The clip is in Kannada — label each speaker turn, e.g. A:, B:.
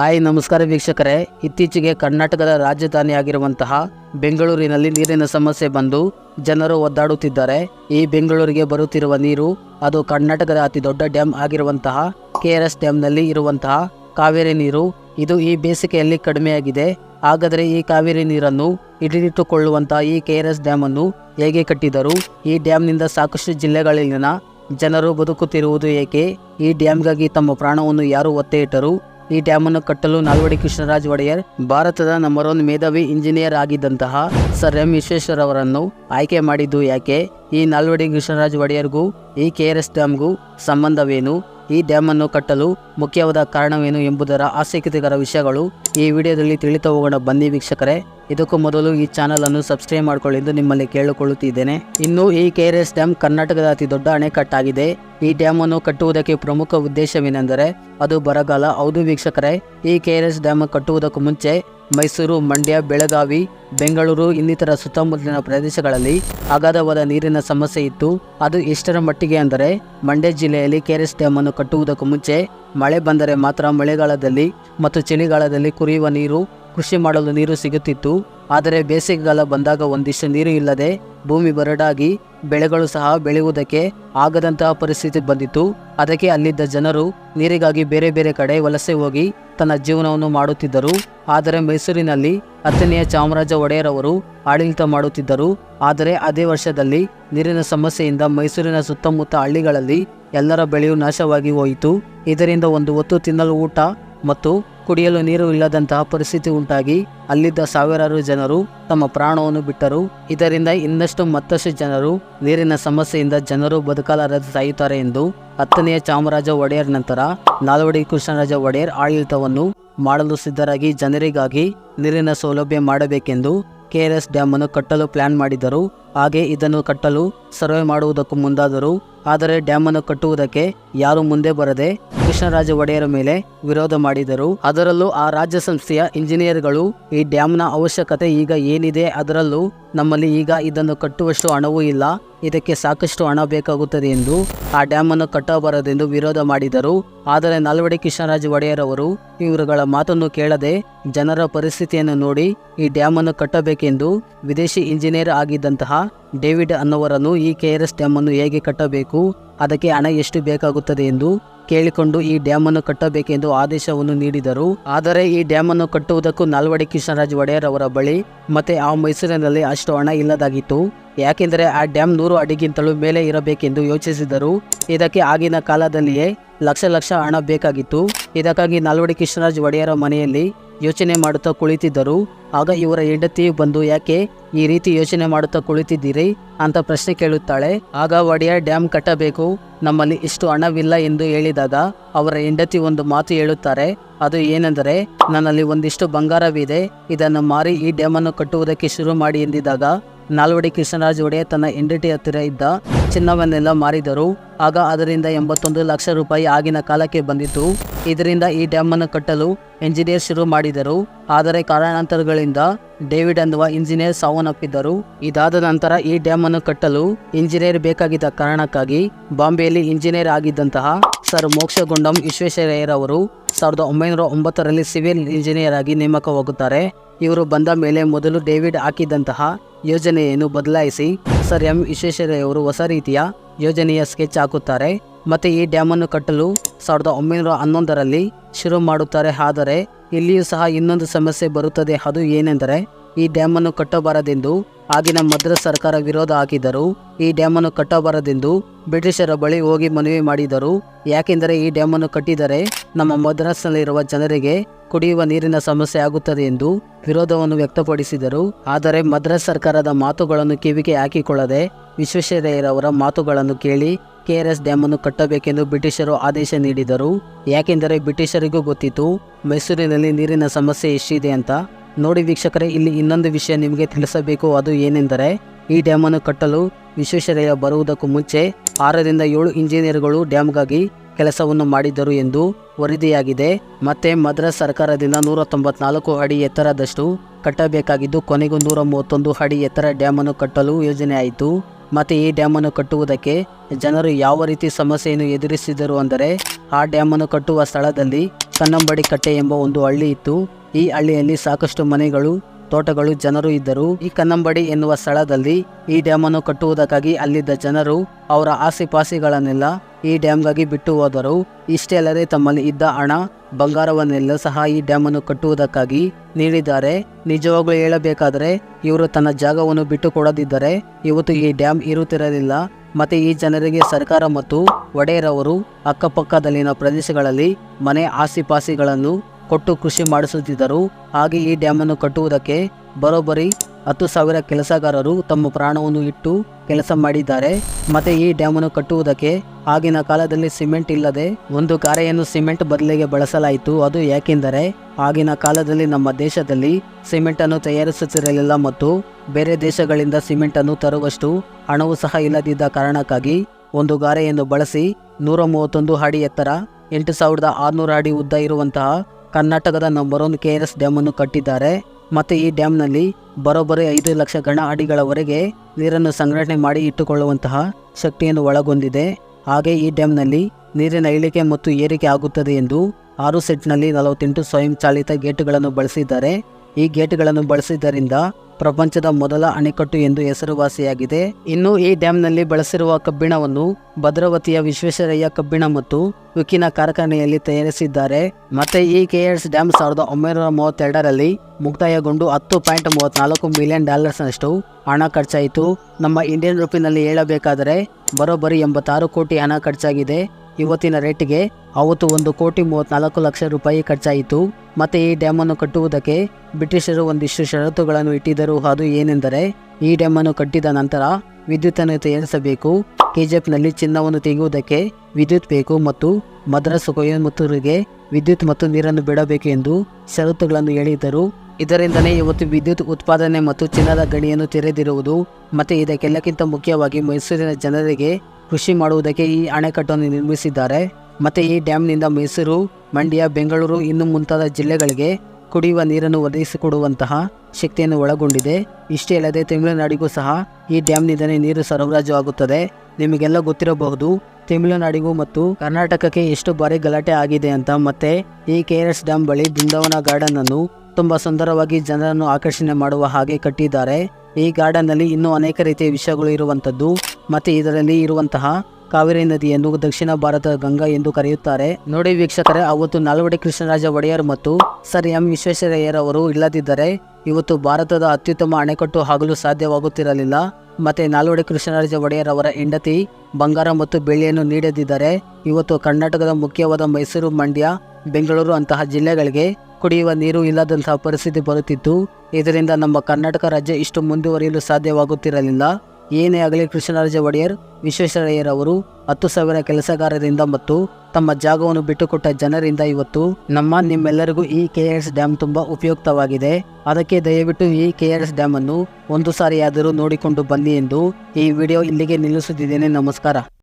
A: ಹಾಯ್, ನಮಸ್ಕಾರ ವೀಕ್ಷಕರೇ. ಇತ್ತೀಚೆಗೆ ಕರ್ನಾಟಕದ ರಾಜಧಾನಿಯಾಗಿರುವಂತಹ ಬೆಂಗಳೂರಿನಲ್ಲಿ ನೀರಿನ ಸಮಸ್ಯೆ ಬಂದು ಜನರು ಒದ್ದಾಡುತ್ತಿದ್ದಾರೆ. ಈ ಬೆಂಗಳೂರಿಗೆ ಬರುತ್ತಿರುವ ನೀರು ಅದು ಕರ್ನಾಟಕದ ಅತಿ ದೊಡ್ಡ ಡ್ಯಾಮ್ ಆಗಿರುವಂತಹ ಕೆ ಆರ್ ಎಸ್ ಡ್ಯಾಮ್ನಲ್ಲಿ ಇರುವಂತಹ ಕಾವೇರಿ ನೀರು. ಇದು ಈ ಬೇಸಿಗೆಯಲ್ಲಿ ಕಡಿಮೆಯಾಗಿದೆ. ಹಾಗಾದರೆ ಈ ಕಾವೇರಿ ನೀರನ್ನು ಹಿಡಿದಿಟ್ಟುಕೊಳ್ಳುವಂತಹ ಈ ಕೆ ಆರ್ ಎಸ್ ಡ್ಯಾಮ್ ಅನ್ನು ಹೇಗೆ ಕಟ್ಟಿದರು? ಈ ಡ್ಯಾಮ್ನಿಂದ ಸಾಕಷ್ಟು ಜಿಲ್ಲೆಗಳಲ್ಲಿನ ಜನರು ಬದುಕುತ್ತಿರುವುದು ಏಕೆ? ಈ ಡ್ಯಾಮ್ಗಾಗಿ ತಮ್ಮ ಪ್ರಾಣವನ್ನು ಯಾರು ಒತ್ತೆ ಇಟ್ಟರು ಈ ಡ್ಯಾಮನ್ನು ಕಟ್ಟಲು ನಾಲ್ವಡಿ ಕೃಷ್ಣರಾಜ್ ಒಡೆಯರ್, ಭಾರತದ ನಂಬರ್ ಒನ್ ಮೇಧಾವಿ ಇಂಜಿನಿಯರ್ ಆಗಿದ್ದಂತಹ ಸರ್ ಎಂ ವಿಶ್ವೇಶ್ವರ ಅವರನ್ನು ಆಯ್ಕೆ ಮಾಡಿದ್ದು ಯಾಕೆ? ಈ ನಾಲ್ವಡಿ ಕೃಷ್ಣರಾಜ್ ಒಡೆಯರ್ಗೂ, ಈ ಕೆ ಆರ್ ಎಸ್ ಡ್ಯಾಮ್ಗೂ ಸಂಬಂಧವೇನು? ಈ ಡ್ಯಾಮನ್ನು ಕಟ್ಟಲು ಮುಖ್ಯವಾದ ಕಾರಣವೇನು ಎಂಬುದರ ಆಸಕ್ತಿಕರ ವಿಷಯಗಳು ಈ ವಿಡಿಯೋದಲ್ಲಿ ತಿಳಿತ ಹೋಗೋಣ ಬನ್ನಿ ವೀಕ್ಷಕರೇ. ಇದಕ್ಕೂ ಮೊದಲು ಈ ಚಾನಲ್ ಅನ್ನು ಸಬ್ಸ್ಕ್ರೈಬ್ ಮಾಡಿಕೊಳ್ಳಿ ಎಂದು ನಿಮ್ಮಲ್ಲಿ ಕೇಳಿಕೊಳ್ಳುತ್ತಿದ್ದೇನೆ. ಇನ್ನು ಈ ಕೆ ಆರ್ ಎಸ್ ಡ್ಯಾಮ್ ಕರ್ನಾಟಕದ ಅತಿ ದೊಡ್ಡ ಅಣೆಕಟ್ಟಾಗಿದೆ. ಈ ಡ್ಯಾಮ್ ಅನ್ನು ಕಟ್ಟುವುದಕ್ಕೆ ಪ್ರಮುಖ ಉದ್ದೇಶವೇನೆಂದರೆ ಅದು ಬರಗಾಲ. ಹೌದು ವೀಕ್ಷಕರೇ, ಈ ಕೆ ಆರ್ ಎಸ್ ಡ್ಯಾಮ್ ಕಟ್ಟುವುದಕ್ಕೂ ಮುಂಚೆ ಮೈಸೂರು, ಮಂಡ್ಯ, ಬೆಳಗಾವಿ, ಬೆಂಗಳೂರು, ಇನ್ನಿತರ ಸುತ್ತಮುತ್ತಲಿನ ಪ್ರದೇಶಗಳಲ್ಲಿ ಅಗಾಧವಾದ ನೀರಿನ ಸಮಸ್ಯೆ ಇತ್ತು. ಅದು ಎಷ್ಟರ ಮಟ್ಟಿಗೆ ಅಂದರೆ ಮಂಡ್ಯ ಜಿಲ್ಲೆಯಲ್ಲಿ ಕೆ ಆರ್ ಎಸ್ ಡ್ಯಾಮ್ ಅನ್ನು ಕಟ್ಟುವುದಕ್ಕೂ ಮುಂಚೆ ಮಳೆ ಬಂದರೆ ಮಾತ್ರ ಮಳೆಗಾಲದಲ್ಲಿ ಮತ್ತು ಚಳಿಗಾಲದಲ್ಲಿ ಕುರಿಯುವ ನೀರು ಕೃಷಿ ಮಾಡಲು ನೀರು ಸಿಗುತ್ತಿತ್ತು. ಆದರೆ ಬೇಸಿಗೆಗಾಲ ಬಂದಾಗ ಒಂದಿಷ್ಟು ನೀರು ಇಲ್ಲದೆ ಭೂಮಿ ಬರಡಾಗಿ ಬೆಳೆಗಳು ಸಹ ಬೆಳೆಯುವುದಕ್ಕೆ ಆಗದಂತಹ ಪರಿಸ್ಥಿತಿ ಬಂದಿತ್ತು. ಅದಕ್ಕೆ ಅಲ್ಲಿದ್ದ ಜನರು ನೀರಿಗಾಗಿ ಬೇರೆ ಬೇರೆ ಕಡೆ ವಲಸೆ ಹೋಗಿ ತನ್ನ ಜೀವನವನ್ನು ಮಾಡುತ್ತಿದ್ದರು. ಆದರೆ ಮೈಸೂರಿನಲ್ಲಿ ಹತ್ತನೆಯ ಚಾಮರಾಜ ಒಡೆಯರ್ ಅವರು ಆಡಳಿತ ಮಾಡುತ್ತಿದ್ದರು. ಆದರೆ ಅದೇ ವರ್ಷದಲ್ಲಿ ನೀರಿನ ಸಮಸ್ಯೆಯಿಂದ ಮೈಸೂರಿನ ಸುತ್ತಮುತ್ತ ಹಳ್ಳಿಗಳಲ್ಲಿ ಎಲ್ಲರ ಬೆಳೆಯು ನಾಶವಾಗಿ ಹೋಯಿತು. ಇದರಿಂದ ಒಂದು ಹೊತ್ತು ತಿನ್ನಲು ಊಟ ಮತ್ತು ಕುಡಿಯಲು ನೀರು ಇಲ್ಲದಂತಹ ಪರಿಸ್ಥಿತಿ ಉಂಟಾಗಿ ಅಲ್ಲಿದ್ದ ಸಾವಿರಾರು ಜನರು ತಮ್ಮ ಪ್ರಾಣವನ್ನು ಬಿಟ್ಟರು. ಇದರಿಂದ ಇನ್ನಷ್ಟು ಮತ್ತಷ್ಟು ಜನರು ನೀರಿನ ಸಮಸ್ಯೆಯಿಂದ ಜನರು ಬದುಕಲಾರದೆ ಸಾಯುತ್ತಾರೆ ಎಂದು ಹತ್ತನೆಯ ಚಾಮರಾಜ ಒಡೆಯರ್ ನಂತರ ನಾಲ್ವಡಿ ಕೃಷ್ಣರಾಜ ಒಡೆಯರ್ ಆಡಳಿತವನ್ನು ಮಾಡಲು ಸಿದ್ಧರಾಗಿ ಜನರಿಗಾಗಿ ನೀರಿನ ಸೌಲಭ್ಯ ಮಾಡಬೇಕೆಂದು ಕೆ ಆರ್ ಎಸ್ ಡ್ಯಾಮ್ ಅನ್ನು ಕಟ್ಟಲು ಪ್ಲಾನ್ ಮಾಡಿದರು ಹಾಗೆ ಇದನ್ನು ಕಟ್ಟಲು ಸರ್ವೆ ಮಾಡುವುದಕ್ಕೂ ಮುಂದಾದರು ಆದರೆ ಡ್ಯಾಮ್ ಅನ್ನು ಕಟ್ಟುವುದಕ್ಕೆ ಯಾರು ಮುಂದೆ ಬರದೆ ಕೃಷ್ಣರಾಜ ಒಡೆಯರ ಮೇಲೆ ವಿರೋಧ ಮಾಡಿದರು. ಅದರಲ್ಲೂ ಆ ರಾಜ್ಯ ಸಂಸ್ಥೆಯ ಇಂಜಿನಿಯರ್ಗಳು ಈ ಡ್ಯಾಮ್ನ ಅವಶ್ಯಕತೆ ಈಗ ಏನಿದೆ ಅದರಲ್ಲೂ ನಮ್ಮಲ್ಲಿ ಈಗ ಇದನ್ನು ಕಟ್ಟುವಷ್ಟು ಹಣವೂ ಇಲ್ಲ. ಇದಕ್ಕೆ ಸಾಕಷ್ಟು ಹಣ ಬೇಕಾಗುತ್ತದೆ ಎಂದು ಆ ಡ್ಯಾಮ್ ಅನ್ನು ಕಟ್ಟಬಾರದೆಂದು ವಿರೋಧ ಮಾಡಿದರು. ಆದರೆ ನಾಲ್ವಡಿ ಕೃಷ್ಣರಾಜ ಒಡೆಯರ್ ಅವರು ಇವರುಗಳ ಮಾತನ್ನು ಕೇಳದೆ ಜನರ ಪರಿಸ್ಥಿತಿಯನ್ನು ನೋಡಿ ಈ ಡ್ಯಾಮ್ ಅನ್ನು ಕಟ್ಟಬೇಕೆಂದು ವಿದೇಶಿ ಇಂಜಿನಿಯರ್ ಆಗಿದ್ದಂತಹ ಡೇವಿಡ್ ಅನ್ನೋವರನ್ನು ಈ ಕೆ ಆರ್ ಎಸ್ ಡ್ಯಾಮ್ ಅನ್ನು ಹೇಗೆ ಕಟ್ಟಬೇಕು ಅದಕ್ಕೆ ಹಣ ಎಷ್ಟು ಬೇಕಾಗುತ್ತದೆ ಎಂದು ಕೇಳಿಕೊಂಡು ಈ ಡ್ಯಾಮ್ ಅನ್ನು ಕಟ್ಟಬೇಕೆಂದು ಆದೇಶವನ್ನು ನೀಡಿದರು. ಆದರೆ ಈ ಡ್ಯಾಮ್ ಅನ್ನು ಕಟ್ಟುವುದಕ್ಕೂ ನಾಲ್ವಡಿ ಕೃಷ್ಣರಾಜ ಒಡೆಯರ್ ಅವರ ಬಳಿ ಮತ್ತೆ ಆ ಮೈಸೂರಿನಲ್ಲಿ ಅಷ್ಟು ಹಣ ಇಲ್ಲದಾಗಿತ್ತು. ಯಾಕೆಂದರೆ ಆ ಡ್ಯಾಮ್ ನೂರು ಅಡಿಗಿಂತಲೂ ಮೇಲೆ ಇರಬೇಕೆಂದು ಯೋಚಿಸಿದರು. ಇದಕ್ಕೆ ಆಗಿನ ಕಾಲದಲ್ಲಿಯೇ ಲಕ್ಷ ಲಕ್ಷ ಹಣ ಬೇಕಾಗಿತ್ತು. ಇದಕ್ಕಾಗಿ ನಾಲ್ವಡಿ ಕೃಷ್ಣರಾಜ ಒಡೆಯರ ಮನೆಯಲ್ಲಿ ಯೋಚನೆ ಮಾಡುತ್ತಾ ಕುಳಿತಿದ್ದರು. ಆಗ ಇವರ ಹೆಂಡತಿ ಬಂದು, ಯಾಕೆ ಈ ರೀತಿ ಯೋಚನೆ ಮಾಡುತ್ತಾ ಕುಳಿತಿದ್ದೀರಿ? ಅಂತ ಪ್ರಶ್ನೆ ಕೇಳುತ್ತಾಳೆ. ಆಗ ಒಡೆಯ ಡ್ಯಾಮ್ ಕಟ್ಟಬೇಕು. ನಮ್ಮಲ್ಲಿ ಇಷ್ಟು ಹಣವಿಲ್ಲ ಎಂದು ಹೇಳಿದಾಗ ಅವರ ಹೆಂಡತಿ ಒಂದು ಮಾತು ಹೇಳುತ್ತಾರೆ. ಅದು ಏನೆಂದರೆ, ನನ್ನಲ್ಲಿ ಒಂದಿಷ್ಟು ಬಂಗಾರವಿದೆ. ಇದನ್ನು ಮಾರಿ ಈ ಡ್ಯಾಮನ್ನು ಕಟ್ಟುವುದಕ್ಕೆ ಶುರು ಮಾಡಿ ಎಂದಿದಾಗ ನಾಲ್ವಡಿ ಕೃಷ್ಣರಾಜ್ ಒಡೆಯ ತನ್ನ ಹೆಂಡತಿ ಹತ್ತಿರ ಇದ್ದ ಚಿನ್ನವನ್ನೆಲ್ಲ ಮಾರಿದರು. ಆಗ ಅದರಿಂದ ಎಂಬತ್ತೊಂದು ಲಕ್ಷ ರೂಪಾಯಿ ಆಗಿನ ಕಾಲಕ್ಕೆ ಬಂದಿತು ಇದರಿಂದ ಈ ಡ್ಯಾಮ್ ಅನ್ನು ಕಟ್ಟಲು ಇಂಜಿನಿಯರ್ ಶುರು ಮಾಡಿದರು. ಆದರೆ ಕಾರಣಾಂತರಗಳಿಂದ ಡೇವಿಡ್ ಅನ್ನುವ ಇಂಜಿನಿಯರ್ ಸಾವನ್ನಪ್ಪಿದ್ದರು. ಇದಾದ ನಂತರ ಈ ಡ್ಯಾಮ್ ಅನ್ನು ಕಟ್ಟಲು ಇಂಜಿನಿಯರ್ ಬೇಕಾಗಿದ್ದ ಕಾರಣಕ್ಕಾಗಿ ಬಾಂಬೆಯಲ್ಲಿ ಇಂಜಿನಿಯರ್ ಆಗಿದ್ದಂತಹ ಸರ್ ಮೋಕ್ಷಗುಂಡಂ ವಿಶ್ವೇಶ್ವರಯ್ಯರವರು ಸಾವಿರದ ಒಂಬೈನೂರ ಒಂಬತ್ತರಲ್ಲಿ ಸಿವಿಲ್ ಇಂಜಿನಿಯರ್ ಆಗಿ ನೇಮಕವಾಗುತ್ತಾರೆ. ಇವರು ಬಂದ ಮೇಲೆ ಮೊದಲು ಡೇವಿಡ್ ಹಾಕಿದ್ದಂತಹ ಯೋಜನೆಯನ್ನು ಬದಲಾಯಿಸಿ ಸರ್ ಎಂ ವಿಶ್ವೇಶ್ವರಯ್ಯವರು ಹೊಸ ರೀತಿಯ ಯೋಜನೆಯ ಸ್ಕೆಚ್ ಹಾಕುತ್ತಾರೆ. ಮತ್ತೆ ಈ ಡ್ಯಾಮನ್ನು ಕಟ್ಟಲು ಸಾವಿರದ ಒಂಬೈನೂರ ಹನ್ನೊಂದರಲ್ಲಿ ಶುರು ಮಾಡುತ್ತಾರೆ. ಆದರೆ ಇಲ್ಲಿಯೂ ಸಹ ಇನ್ನೊಂದು ಸಮಸ್ಯೆ ಬರುತ್ತದೆ. ಅದು ಏನೆಂದರೆ ಈ ಡ್ಯಾಮನ್ನು ಕಟ್ಟಬಾರದೆಂದು ಆಗಿನ ಮದ್ರಾಸ್ ಸರ್ಕಾರ ವಿರೋಧ ಹಾಕಿದರು ಈ ಡ್ಯಾಮನ್ನು ಕಟ್ಟಬಾರದೆಂದು ಬ್ರಿಟಿಷರ ಬಳಿ ಹೋಗಿ ಮನವಿ ಮಾಡಿದರು ಯಾಕೆಂದರೆ ಈ ಡ್ಯಾಮನ್ನು ಕಟ್ಟಿದರೆ ನಮ್ಮ ಮದ್ರಾಸ್ನಲ್ಲಿರುವ ಜನರಿಗೆ ಕುಡಿಯುವ ನೀರಿನ ಸಮಸ್ಯೆ ಆಗುತ್ತದೆ ಎಂದು ವಿರೋಧವನ್ನು ವ್ಯಕ್ತಪಡಿಸಿದರು. ಆದರೆ ಮದ್ರಾಸ್ ಸರ್ಕಾರದ ಮಾತುಗಳನ್ನು ಕಿವಿಗೆ ಹಾಕಿಕೊಳ್ಳದೆ ವಿಶ್ವೇಶ್ವರಯ್ಯರವರ ಮಾತುಗಳನ್ನು ಕೇಳಿ ಕೆ ಆರ್ ಎಸ್ ಡ್ಯಾಮ್ ಅನ್ನು ಕಟ್ಟಬೇಕೆಂದು ಬ್ರಿಟಿಷರು ಆದೇಶ ನೀಡಿದರು. ಯಾಕೆಂದರೆ ಬ್ರಿಟಿಷರಿಗೂ ಗೊತ್ತಿತ್ತು, ಮೈಸೂರಿನಲ್ಲಿ ನೀರಿನ ಸಮಸ್ಯೆ ಎಷ್ಟಿದೆ ಅಂತ ನೋಡಿ ವೀಕ್ಷಕರೇ, ಇಲ್ಲಿ ಇನ್ನೊಂದು ವಿಷಯ ನಿಮಗೆ ತಿಳಿಸಬೇಕು. ಅದು ಏನೆಂದರೆ, ಈ ಡ್ಯಾಮನ್ನು ಕಟ್ಟಲು ವಿಶ್ವೇಶ್ವರಯ್ಯ ಬರುವುದಕ್ಕೂ ಮುಂಚೆ ಆರರಿಂದ ಏಳು ಇಂಜಿನಿಯರ್ಗಳು ಡ್ಯಾಮ್ಗಾಗಿ ಕೆಲಸವನ್ನು ಮಾಡಿದ್ದರು ಎಂದು ವರದಿಯಾಗಿದೆ. ಮತ್ತೆ ಮದ್ರಾಸ್ ಸರ್ಕಾರದಿಂದ ನೂರ ತೊಂಬತ್ನಾಲ್ಕು ಅಡಿ ಎತ್ತರದಷ್ಟು ಕಟ್ಟಬೇಕಾಗಿದ್ದು, ಕೊನೆಗೂ ನೂರ ಮೂವತ್ತೊಂದು ಅಡಿ ಎತ್ತರ ಡ್ಯಾಮನ್ನು ಕಟ್ಟಲು ಯೋಜನೆ ಆಯಿತು. ಮತ್ತು ಈ ಡ್ಯಾಮನ್ನು ಕಟ್ಟುವುದಕ್ಕೆ ಜನರು ಯಾವ ರೀತಿ ಸಮಸ್ಯೆಯನ್ನು ಎದುರಿಸಿದರು ಅಂದರೆ, ಆ ಡ್ಯಾಮನ್ನು ಕಟ್ಟುವ ಸ್ಥಳದಲ್ಲಿ ಕನ್ನಂಬಡಿ ಕಟ್ಟೆ ಎಂಬ ಒಂದು ಹಳ್ಳಿ ಇತ್ತು. ಈ ಹಳ್ಳಿಯಲ್ಲಿ ಸಾಕಷ್ಟು ಮನೆಗಳು, ತೋಟಗಳು, ಜನರು ಇದ್ದರು. ಈ ಕನ್ನಂಬಡಿ ಎನ್ನುವ ಸ್ಥಳದಲ್ಲಿ ಈ ಡ್ಯಾಮ್ ಅನ್ನು ಕಟ್ಟುವುದಕ್ಕಾಗಿ ಅಲ್ಲಿದ್ದ ಜನರು ಅವರ ಆಸೆಪಾಸೆಗಳನ್ನೆಲ್ಲ ಈ ಡ್ಯಾಮ್ಗಾಗಿ ಬಿಟ್ಟು ಹೋದರು. ಇಷ್ಟೇ ಅಲ್ಲದೆ ತಮ್ಮಲ್ಲಿ ಇದ್ದ ಹಣ, ಬಂಗಾರವನ್ನೆಲ್ಲ ಸಹ ಈ ಡ್ಯಾಮ್ ಅನ್ನು ಕಟ್ಟುವುದಕ್ಕಾಗಿ ನೀಡಿದ್ದಾರೆ. ನಿಜವಾಗ್ಲೂ ಹೇಳಬೇಕಾದರೆ, ಇವರು ತನ್ನ ಜಾಗವನ್ನು ಬಿಟ್ಟು ಕೊಡದಿದ್ದರೆ ಇವತ್ತು ಈ ಡ್ಯಾಮ್ ಇರುತ್ತಿರಲಿಲ್ಲ. ಮತ್ತೆ ಈ ಜನರಿಗೆ ಸರ್ಕಾರ ಮತ್ತು ಒಡೆಯರವರು ಅಕ್ಕಪಕ್ಕದಲ್ಲಿನ ಪ್ರದೇಶಗಳಲ್ಲಿ ಮನೆ ಆಸಿಪಾಸಿಗಳನ್ನು ಕೊಟ್ಟು ಕೃಷಿ ಮಾಡಿಸುತ್ತಿದ್ದರು. ಹಾಗೆ ಈ ಡ್ಯಾಮನ್ನು ಕಟ್ಟುವುದಕ್ಕೆ ಬರೋಬ್ಬರಿ ಹತ್ತು ಸಾವಿರ ಕೆಲಸಗಾರರು ತಮ್ಮ ಪ್ರಾಣವನ್ನು ಇಟ್ಟು ಕೆಲಸ ಮಾಡಿದ್ದಾರೆ. ಮತ್ತೆ ಈ ಡ್ಯಾಮನ್ನು ಕಟ್ಟುವುದಕ್ಕೆ ಆಗಿನ ಕಾಲದಲ್ಲಿ ಸಿಮೆಂಟ್ ಇಲ್ಲದೆ ಒಂದು ಗಾರೆಯನ್ನು ಸಿಮೆಂಟ್ ಬದಲಿಗೆ ಬಳಸಲಾಯಿತು. ಅದು ಯಾಕೆಂದರೆ ಆಗಿನ ಕಾಲದಲ್ಲಿ ನಮ್ಮ ದೇಶದಲ್ಲಿ ಸಿಮೆಂಟ್ ಅನ್ನು ತಯಾರಿಸುತ್ತಿರಲಿಲ್ಲ ಮತ್ತು ಬೇರೆ ದೇಶಗಳಿಂದ ಸಿಮೆಂಟ್ ಅನ್ನು ತರುವಷ್ಟು ಹಣವು ಸಹ ಇಲ್ಲದಿದ್ದ ಕಾರಣಕ್ಕಾಗಿ ಒಂದು ಗಾರೆಯನ್ನು ಬಳಸಿ ನೂರ ಮೂವತ್ತೊಂದು ಅಡಿ ಎತ್ತರ ಎಂಟು ಸಾವಿರದ ಆರುನೂರು ಅಡಿ ಉದ್ದ ಇರುವಂತಹ ಕರ್ನಾಟಕದ number one K R S dam ಅನ್ನು ಕಟ್ಟಿದ್ದಾರೆ. ಮತ್ತು ಈ ಡ್ಯಾಮ್ನಲ್ಲಿ ಬರೋಬ್ಬರಿ ಐದು ಲಕ್ಷ ಗಣ ಅಡಿಗಳವರೆಗೆ ನೀರನ್ನು ಸಂಗ್ರಹಣೆ ಮಾಡಿ ಇಟ್ಟುಕೊಳ್ಳುವಂತಹ ಶಕ್ತಿಯನ್ನು ಒಳಗೊಂಡಿದೆ. ಹಾಗೆ ಈ ಡ್ಯಾಮ್ನಲ್ಲಿ ನೀರಿನ ಇಳಿಕೆ ಮತ್ತು ಏರಿಕೆ ಆಗುತ್ತದೆ ಎಂದು ಆರು ಸೆಟ್ನಲ್ಲಿ ನಲವತ್ತೆಂಟು ಸ್ವಯಂ ಚಾಲಿತ ಗೇಟ್ಗಳನ್ನು ಬಳಸಿದ್ದಾರೆ. ಈ ಗೇಟ್ಗಳನ್ನು ಬಳಸಿದ್ದರಿಂದ ಪ್ರಪಂಚದ ಮೊದಲ ಅಣೆಕಟ್ಟು ಎಂದು ಹೆಸರುವಾಸಿಯಾಗಿದೆ. ಇನ್ನು ಈ ಡ್ಯಾಂನಲ್ಲಿ ಬಳಸಿರುವ ಕಬ್ಬಿಣವನ್ನು ಭದ್ರಾವತಿಯ ವಿಶ್ವೇಶ್ವರಯ್ಯ ಕಬ್ಬಿಣ ಮತ್ತು ಉಕ್ಕಿನ ಕಾರ್ಖಾನೆಯಲ್ಲಿ ತಯಾರಿಸಿದ್ದಾರೆ. ಮತ್ತೆ ಈ ಕೆಎಸ್ ಡ್ಯಾಮ್ ಸಾವಿರದ ಒಂಬೈನೂರ ಮೂವತ್ತೆರಡರಲ್ಲಿ ಮುಕ್ತಾಯಗೊಂಡು ಹತ್ತು ಪಾಯಿಂಟ್ ಮೂವತ್ನಾಲ್ಕು ಮಿಲಿಯನ್ ಡಾಲರ್ಸ್ನಷ್ಟು ಹಣ ಖರ್ಚಾಯಿತು. ನಮ್ಮ ಇಂಡಿಯನ್ ರೂಪಿನಲ್ಲಿ ಹೇಳಬೇಕಾದರೆ ಬರೋಬ್ಬರಿ ಎಂಬತ್ತಾರು ಕೋಟಿ ಹಣ ಖರ್ಚಾಗಿದೆ. ಇವತ್ತಿನ ರೇಟ್ಗೆ ಅವತ್ತು ಒಂದು ಕೋಟಿ ಮೂವತ್ನಾಲ್ಕು ಲಕ್ಷ ರೂಪಾಯಿ ಖರ್ಚಾಯಿತು. ಮತ್ತೆ ಈ ಡ್ಯಾಮನ್ನು ಕಟ್ಟುವುದಕ್ಕೆ ಬ್ರಿಟಿಷರು ಒಂದಿಷ್ಟು ಷರತ್ತುಗಳನ್ನು ಇಟ್ಟಿದ್ದರು. ಅದು ಏನೆಂದರೆ, ಈ ಡ್ಯಾಮನ್ನು ಕಟ್ಟಿದ ನಂತರ ವಿದ್ಯುತ್ತನ್ನು ತಯಾರಿಸಬೇಕು. ಕೆಜಿಎಫ್ನಲ್ಲಿ ಚಿನ್ನವನ್ನು ತೆಗೆಯುವುದಕ್ಕೆ ವಿದ್ಯುತ್ ಬೇಕು ಮತ್ತು ಮದ್ರಾಸ್ ಕೊಯಮತ್ತೂರಿಗೆ ವಿದ್ಯುತ್ ಮತ್ತು ನೀರನ್ನು ಬಿಡಬೇಕು ಎಂದು ಷರತ್ತುಗಳನ್ನು ಹೇಳಿದ್ದರು. ಇದರಿಂದನೇ ಇವತ್ತು ವಿದ್ಯುತ್ ಉತ್ಪಾದನೆ ಮತ್ತು ಚಿನ್ನದ ಗಣಿಯನ್ನು ತೆರೆದಿರುವುದು ಮತ್ತು ಇದಕ್ಕೆಲ್ಲಕ್ಕಿಂತ ಮುಖ್ಯವಾಗಿ ಮೈಸೂರಿನ ಜನರಿಗೆ ಕೃಷಿ ಮಾಡುವುದಕ್ಕೆ ಈ ಅಣೆಕಟ್ಟನ್ನು ನಿರ್ಮಿಸಿದ್ದಾರೆ. ಮತ್ತು ಈ ಡ್ಯಾಮ್ನಿಂದ ಮೈಸೂರು, ಮಂಡ್ಯ, ಬೆಂಗಳೂರು, ಇನ್ನು ಮುಂತಾದ ಜಿಲ್ಲೆಗಳಿಗೆ ಕುಡಿಯುವ ನೀರನ್ನು ಒದಗಿಸಿಕೊಡುವಂತಹ ಶಕ್ತಿಯನ್ನು ಒಳಗೊಂಡಿದೆ. ಇಷ್ಟೇ ಅಲ್ಲದೆ ತಮಿಳುನಾಡಿಗೂ ಸಹ ಈ ಡ್ಯಾಮ್ನಿಂದಲೇ ನೀರು ಸರಬರಾಜು ಆಗುತ್ತದೆ ನಿಮಗೆಲ್ಲ ಗೊತ್ತಿರಬಹುದು, ತಮಿಳುನಾಡಿಗೂ ಮತ್ತು ಕರ್ನಾಟಕಕ್ಕೆ ಎಷ್ಟು ಬಾರಿ ಗಲಾಟೆ ಆಗಿದೆ ಅಂತ. ಮತ್ತೆ ಈ ಕೆ ಆರ್ ಎಸ್ ಡ್ಯಾಮ್ ಬಳಿ ಬೃಂದಾವನ ಗಾರ್ಡನ್ ಅನ್ನು ತುಂಬಾ ಸುಂದರವಾಗಿ ಜನರನ್ನು ಆಕರ್ಷಣೆ ಮಾಡುವ ಹಾಗೆ ಕಟ್ಟಿದ್ದಾರೆ. ಈ ಗಾರ್ಡನ್ನಲ್ಲಿ ಇನ್ನೂ ಅನೇಕ ರೀತಿಯ ವಿಷಯಗಳು ಇರುವಂತದ್ದು ಮತ್ತೆ ಇದರಲ್ಲಿ ಇರುವಂತಹ ಕಾವೇರಿ ನದಿಯನ್ನು ದಕ್ಷಿಣ ಭಾರತದ ಗಂಗಾ ಎಂದು ಕರೆಯುತ್ತಾರೆ. ನೋಡಿ ವೀಕ್ಷಕರೇ, ಅವತ್ತು ನಾಲ್ವಡಿ ಕೃಷ್ಣರಾಜ ಒಡೆಯರ್ ಮತ್ತು ಸರ್ ಎಂ ವಿಶ್ವೇಶ್ವರಯ್ಯರವರು ಇಲ್ಲದಿದ್ದರೆ ಇವತ್ತು ಭಾರತದ ಅತ್ಯುತ್ತಮ ಅಣೆಕಟ್ಟು ಆಗಲು ಸಾಧ್ಯವಾಗುತ್ತಿರಲಿಲ್ಲ. ಮತ್ತೆ ನಾಲ್ವಡಿ ಕೃಷ್ಣರಾಜ ಒಡೆಯರ್ ಅವರ ಹೆಂಡತಿ ಬಂಗಾರ ಮತ್ತು ಬೆಳ್ಳಿಯನ್ನು ನೀಡದಿದ್ದರೆ ಇವತ್ತು ಕರ್ನಾಟಕದ ಮುಖ್ಯವಾದ ಮೈಸೂರು ಮಂಡ್ಯ, ಬೆಂಗಳೂರು ಅಂತಹ ಜಿಲ್ಲೆಗಳಿಗೆ ಕುಡಿಯುವ ನೀರು ಇಲ್ಲದಂತಹ ಪರಿಸ್ಥಿತಿ ಬರುತ್ತಿತ್ತು. ಇದರಿಂದ ನಮ್ಮ ಕರ್ನಾಟಕ ರಾಜ್ಯ ಇಷ್ಟು ಮುಂದುವರಿಯಲು ಸಾಧ್ಯವಾಗುತ್ತಿರಲಿಲ್ಲ. ಏನೇ ಆಗಲಿ ಕೃಷ್ಣರಾಜ ಒಡೆಯರ್, ವಿಶ್ವೇಶ್ವರಯ್ಯರವರು ಹತ್ತು ಸಾವಿರ ಕೆಲಸಗಾರರಿಂದ ಮತ್ತು ತಮ್ಮ ಜಾಗವನ್ನು ಬಿಟ್ಟುಕೊಟ್ಟ ಜನರಿಂದ ಇವತ್ತು ನಮ್ಮ ನಿಮ್ಮೆಲ್ಲರಿಗೂ ಈ ಕೆ ಆರ್ ಎಸ್ ಡ್ಯಾಮ್ ತುಂಬ ಉಪಯುಕ್ತವಾಗಿದೆ. ಅದಕ್ಕೆ ದಯವಿಟ್ಟು ಈ ಕೆ ಆರ್ ಎಸ್ ಡ್ಯಾಮ್ ಅನ್ನು ಒಂದು ಸಾರಿಯಾದರೂ ನೋಡಿಕೊಂಡು ಬನ್ನಿ ಎಂದು ಈ ವಿಡಿಯೋ ಇಲ್ಲಿಗೆ ನಿಲ್ಲಿಸುತ್ತಿದ್ದೇನೆ. ನಮಸ್ಕಾರ.